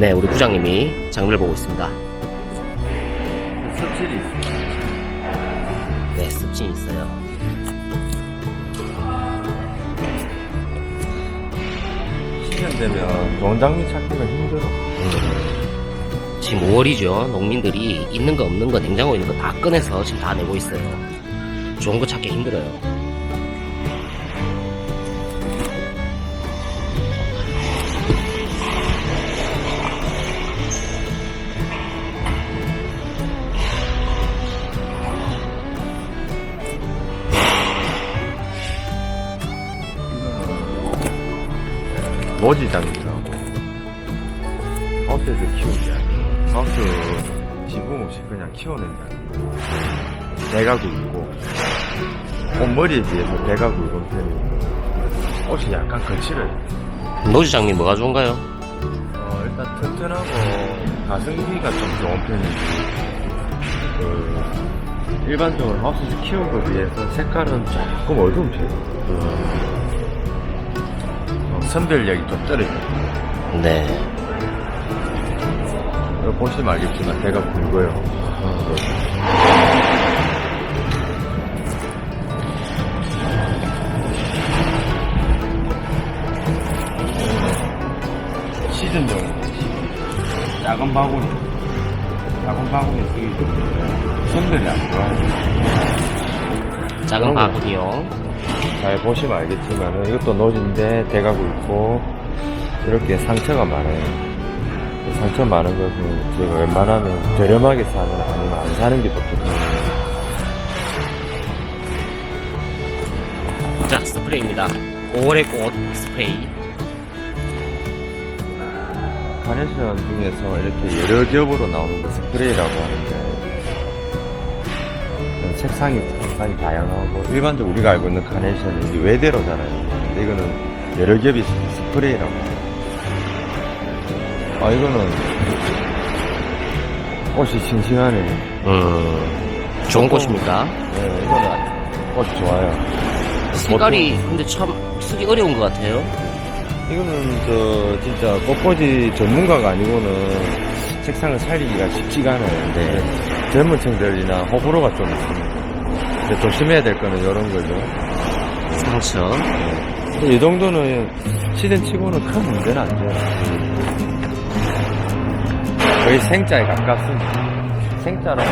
네, 우리 부장님이 장르를 보고 있습니다. 습질이 있어요. 네, 습진이 있어요. 시즌 되면 좋은 장미 찾기가 힘들어. 지금 5월이죠. 농민들이 있는 거 없는 거 냉장고에 있는 거 다 꺼내서 지금 다 내고 있어요. 좋은 거 찾기 힘들어요. 노지장이라고. 하우스에서 키우는 게 아니고, 하우스 지붕 없이 그냥 키우는 게 아니고, 대가 굵고, 꽃머리에 비해서 대가 굵은 편이고, 꽃이 약간 거칠어요. 노지 장미 뭐가 좋은가요? 어, 일단 튼튼하고 가성비가 좀 좋은 편이지. 그, 일반적으로 하우스에서 키운 거에 비해서 색깔은 조금 어두운 편이에요. 어, 선별력이 좀 떨어져요. 네. 보시면 알겠지만 배가 굵어요. 시즌 정도 작은 바구니 작은 바구니 쓰기 좋은데 손들이 안 좋아요. 작은 그런 거. 바구니요. 잘 보시면 알겠지만 이것도 노지인데 대가 굵고 이렇게 상처가 많아요. 그 상처 많은 것은 제가 웬만하면 저렴하게 사거나 아니면 안 사는 게 좋거든요. 자, 스프레이입니다. 5월의 꽃 스프레이. 카네이션 중에서 이렇게 여러 겹으로 나오는 거 스프레이라고 하는데 색상이 상당히 다양하고 일반적으로 우리가 알고 있는 카네이션은 이게 외대로잖아요. 근데 이거는 여러 겹이. 스프레이라고. 아 이거는 꽃이 싱싱하네. 음, 좋은 꽃입니까? 네, 이거는 꽃이 좋아요. 색깔이 근데 참 쓰기 어려운 것 같아요. 이거는 저 진짜 꽃꽂이 전문가가 아니고는 색상을 살리기가 쉽지가 않아요. 근데 젊은 층들이나 호불호가 좀 있습니다. 근데 조심해야 될 거는 이런 거죠. 상처. 근데 이 정도는 시즌 치고는 큰 문제는 안 돼요. 거의 생자에 가깝습니다. 생자라고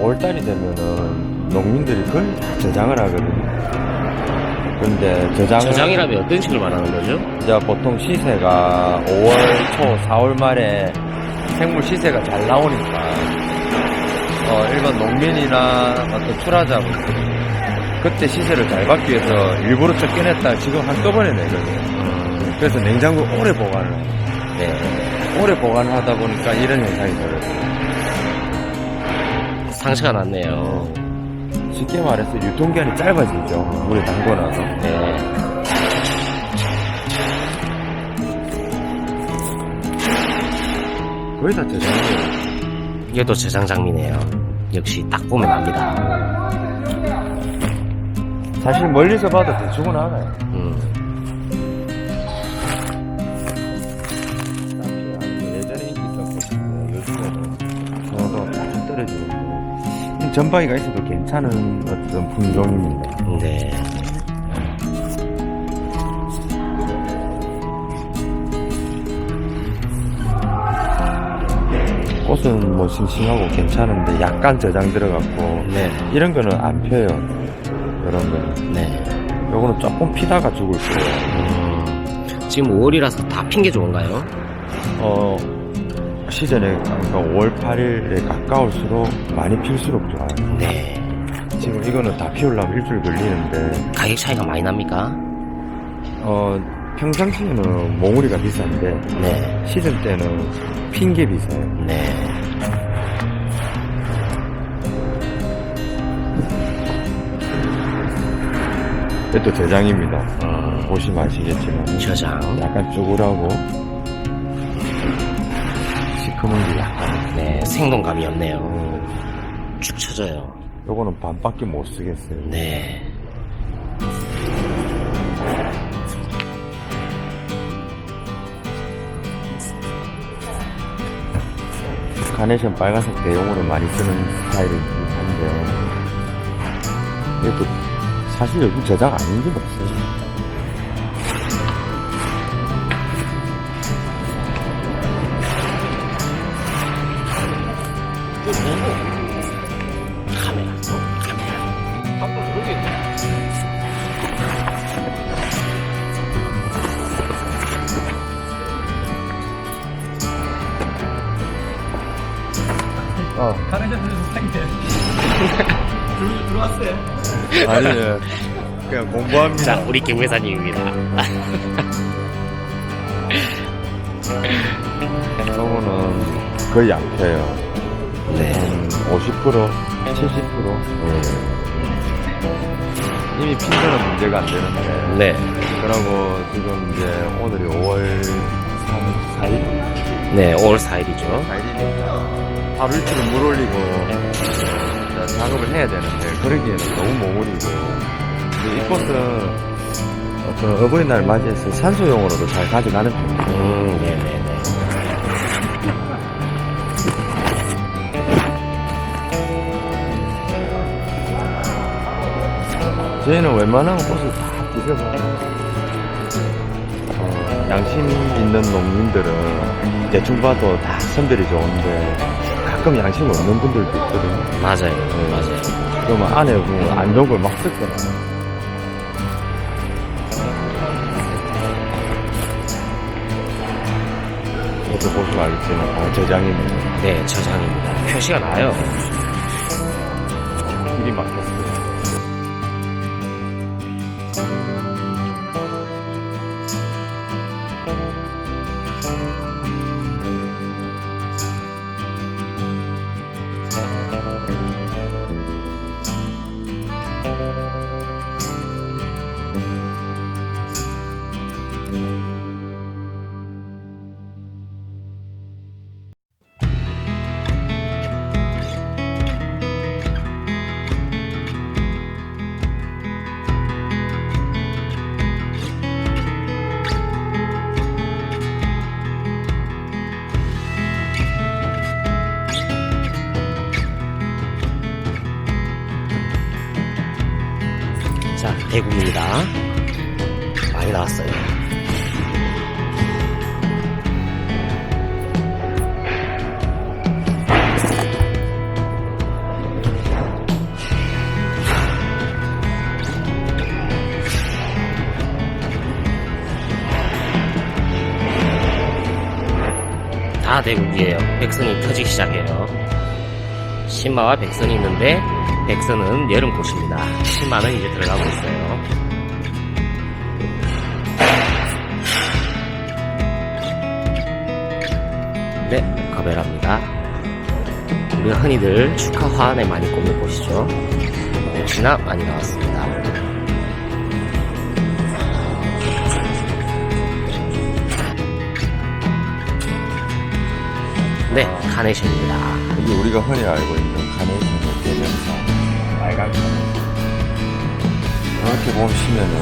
5월달이 되면은 농민들이 다 저장을 하거든요. 근데 저장을 저장이라면 어떤 식으로 말하는 거죠? 이제 보통 시세가 5월 초, 4월 말에 생물 시세가 잘 나오니까 어, 일반 농민이나 어떤 출하자분 그때 시세를 잘 받기 위해서 일부러 쫓겨냈다 지금 한꺼번에 내거든요. 그래서 냉장고 오래 보관을. 네. 오래 보관을 하다 보니까 이런 현상이 벌어져요. 상처가 났네요. 쉽게 말해서 유통기한이 짧아지죠. 물에 담궈놔서. 네. 거의 다 저장이에요. 이게 또 저장 장미네요. 역시 딱 보면 압니다. 사실 멀리서 봐도 대충은 알아요. 음. 예전에 인기 저도 떨어지고. 전바위가 있어도 괜찮은 어떤 품종입니다. 네. 꽃은 뭐 싱싱하고 괜찮은데 약간 저장 들어갔고 네. 이런 거는 안 펴요. 이런 거는. 네. 요거는 조금 피다가 죽을 거예요. 음, 지금 5월이라서 다 핀 게 좋은가요? 어, 시즌에 그러니까 5월 8일에 가까울수록 많이 필수록 좋아요. 네. 지금 이거는 다 피우려면 일주일 걸리는데 가격 차이가 많이 납니까? 어, 평상시에는 몽우리가 비싼데 네. 시즌 때는 핀 게 비싸요. 네. 이것도 저장입니다. 음, 보시면 아시겠지만 저장. 약간 쭈글하고 시커먼 게 약간 네. 생동감이 없네요. 어, 축 처져요. 요거는 반밖에 못 쓰겠어요. 네. 카네이션 빨간색 대용으로 많이 쓰는 스타일이긴 한데 이것도 사실 요즘 제작 아닌 게 없어요. 어. 카네이션에서 생겨. 들- 들어왔어요. 아니, 예. 그냥 공부합니다. 자, 우리 김 회사님입니다. 저거는 거의 안 펴요. 네. 한 50%, 70%. 이미 핀 거는 문제가 안 되는데. 네. 그러고 지금 이제 오늘이 5월 3, 4일? 네, 5월 4일이죠. 4일이니까 하루 이틀은 물 올리고 자, 작업을 해야 되는데 그러기에는 너무 머무리고 이 꽃은 어, 그 어버이날 맞이해서 산소용으로도 잘 가져가는 편이에요. 음, 네네네. 저희는 웬만한 꽃을 다 드셔봐요. 어, 양심 있는 농민들은 대충 봐도 다 선별이 좋은데 가끔 양심 없는 분들도 있거든요. 맞아요. 맞아요. 그러면 안에 뭐안 좋은 걸막 섞거나. 이것도 보시면 알겠지만 다 저장입니다. 네, 저장입니다. 표시가 나요. 길이 막혔 대구입니다. 많이 나왔어요. 다 대국이에요. 백선이 터지기 시작해요. 신마와 백선이 있는데 백선은 여름 꽃입니다. 신마는 이제 들어가고 있어요. 네, 카메라입니다. 우리가 흔히들 축하 화환에 많이 꼽는 꽃이죠. 역시나 많이 나왔습니다. 네, 카네이션입니다. 이게 우리가 흔히 알고 있는 카네이션의 대명사 카네이션 이렇게 보시면은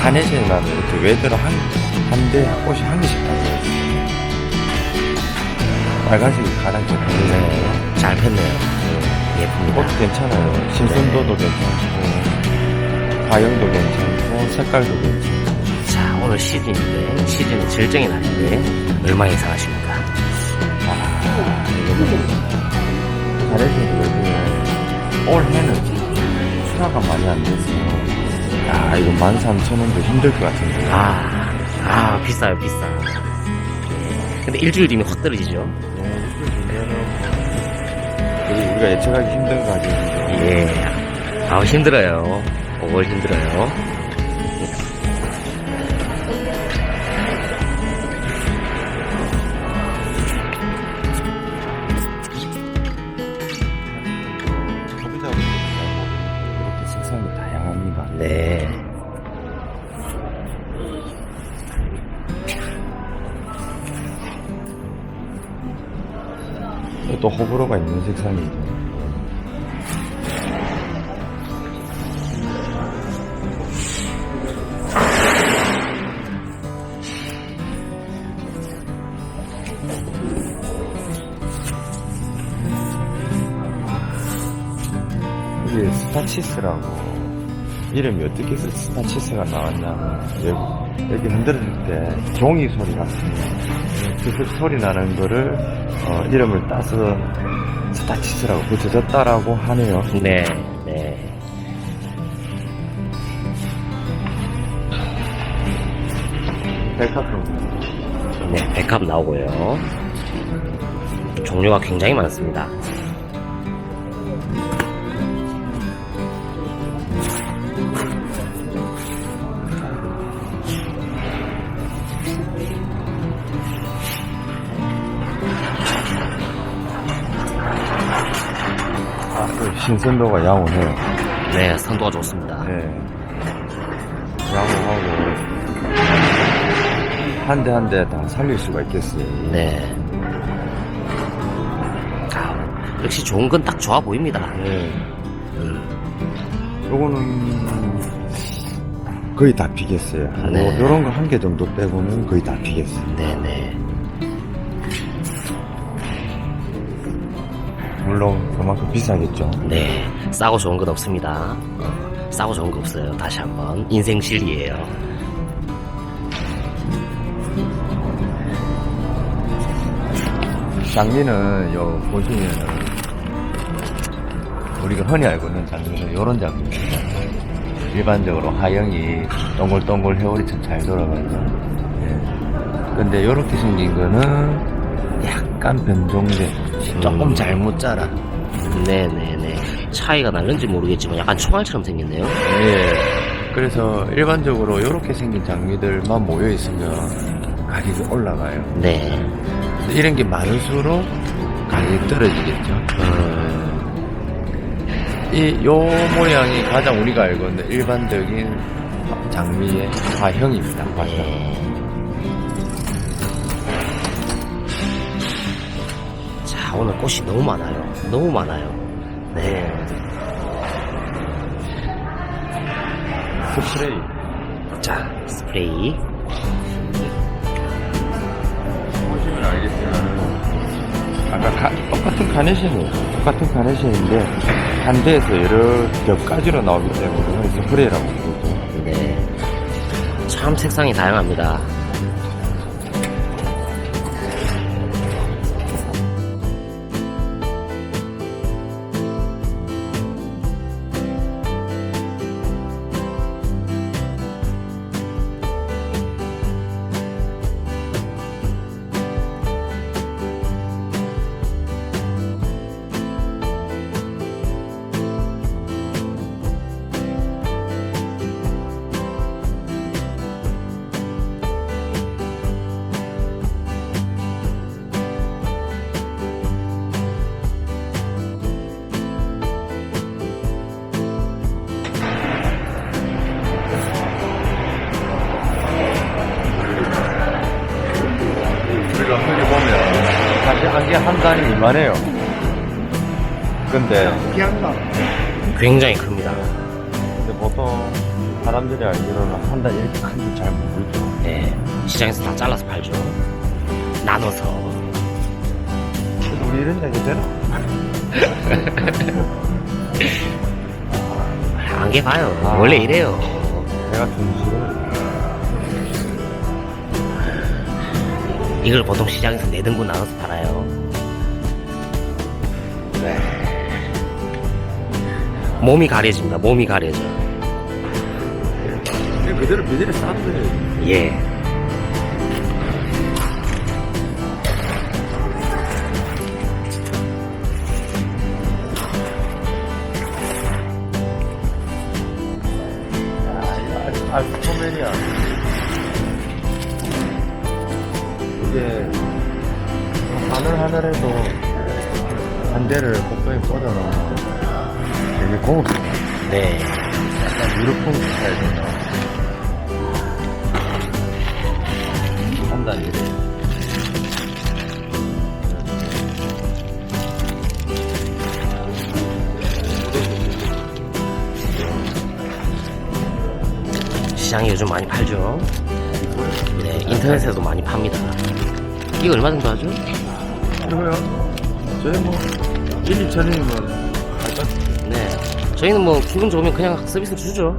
카네이션이라는 이렇게 외대로 한, 한 대, 꽃이 한 개씩 달려있어요. 빨간색이 가장 잘 네, 잘 폈네요. 예쁩니다. 꽃도 괜찮아요. 신선도도 괜찮고. 과형도 괜찮고 색깔도 괜찮고. 자, 오늘 시즌인데, 시즌 질정이 났는데, 얼마 예상하십니까? 아 이거는 카네이션이 요즘에 올해는 수라가 많이 안 돼서 야 이거 13,000원도 힘들 것 같은데 아, 아, 비싸요, 비싸. 근데 일주일 뒤면 확 떨어지죠? 우리, 우리가 예측하기 힘든 가격인데 예. 아, 힘들어요. 5월 힘들어요. 또 호불호가 있는 색상이죠. 이게 스타치스라고 이름이 어떻게 스타치스가 나왔냐면 여기, 여기 흔들어질 때 종이 소리 같은 거 다. 그 소리 나는 거를 어, 이름을 따서 스타치스라고 붙여졌다라고 하네요. 네, 네. 백화점. 네, 백합 나오고요. 종류가 굉장히 많습니다. 아, 그 신선도가 양호해요. 네, 선도가 좋습니다. 네. 양호하고 한 대 한 대 다 살릴 수가 있겠어요. 네. 아, 역시 좋은 건 딱 좋아 보입니다. 네. 음, 요거는 거의 다 피겠어요. 네. 요, 런 거 한 개 정도 빼고는 거의 다 피겠어요. 네네. 물론 그만큼 비싸겠죠. 네. 싸고 좋은 건 없습니다. 어, 싸고 좋은 거 없어요. 다시 한번. 인생 실리예요. 장미는 요 보시면은 우리가 흔히 알고 있는 장미는 요런 장미입니다. 일반적으로 하영이 동글동글 회오리처럼 잘 돌아가죠. 예. 근데 요렇게 생긴 거는 약간 변종된 조금 음. 잘못 자라. 네네네. 차이가 날는지 모르겠지만 약간 총알처럼 생겼네요. 예. 그래서 일반적으로 이렇게 생긴 장미들만 모여 있으면 가격이 올라가요. 네. 이런 게 많을수록 가격이 떨어지겠죠. 음, 이 요 모양이 가장 우리가 알고 있는 일반적인 장미의 화형입니다. 화형. 네. 자, 오늘 꽃이 너무 많아요. 너무 많아요. 네. 스프레이. 자, 스프레이. 보시면 알겠지만 아까 가- 똑같은 카네이션이에요. 똑같은 카네이션인데 한 대에서 여러 몇 가지로 나오기 때문에 스프레이라고 부르죠. 네. 참 색상이 다양합니다. 사실 안개 한 단이 이만해요. 근데. 굉장히 큽니다. 근데 보통 사람들이 알기로는 한 단 이렇게 큰 줄 잘 모르죠. 네. 시장에서 다 잘라서 팔죠. 나눠서. 그래서 우리 이런 얘기 되나? 안개 봐요. 아. 원래 이래요. 내가 좀 싫어. 이걸 보통 시장에서 네 등분 나눠서. 네. 몸이 가려집니다. 몸이 가려져. 그냥 그대로 그대로 싸도 예. 한 대를 꽃병이 꽂아놓으면 되게 고급스러워. 네. 약간 유럽풍 스타일이네요. 한단 이 래. 시장에 요즘 많이 팔죠. 네. 인터넷에도 많이 팝니다. 이거 얼마 정도 하죠? 이거요? 저희 뭐 1, 2천원이면 네. 저희는 뭐 기분 좋으면 그냥 서비스 주죠.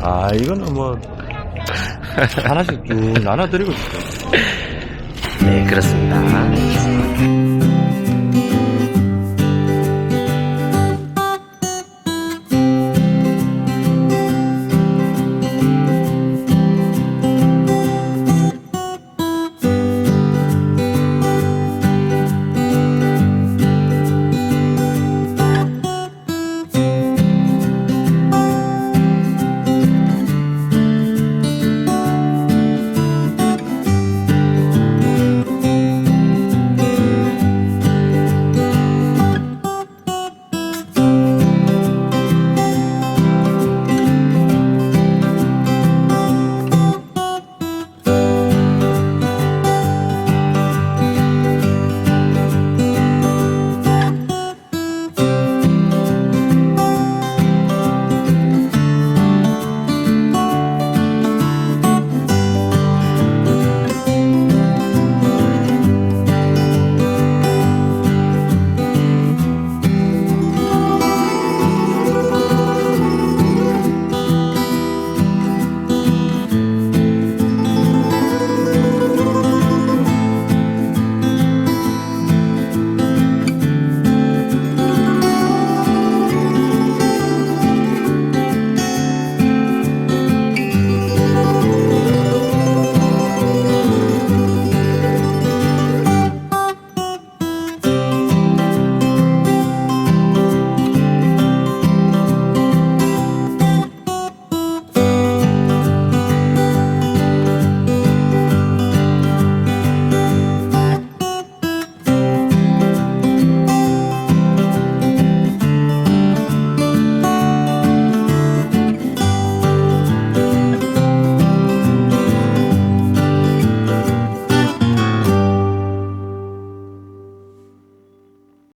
아, 이거는 뭐, 하나씩 쭉 나눠드리고 싶어요. 네, 그렇습니다.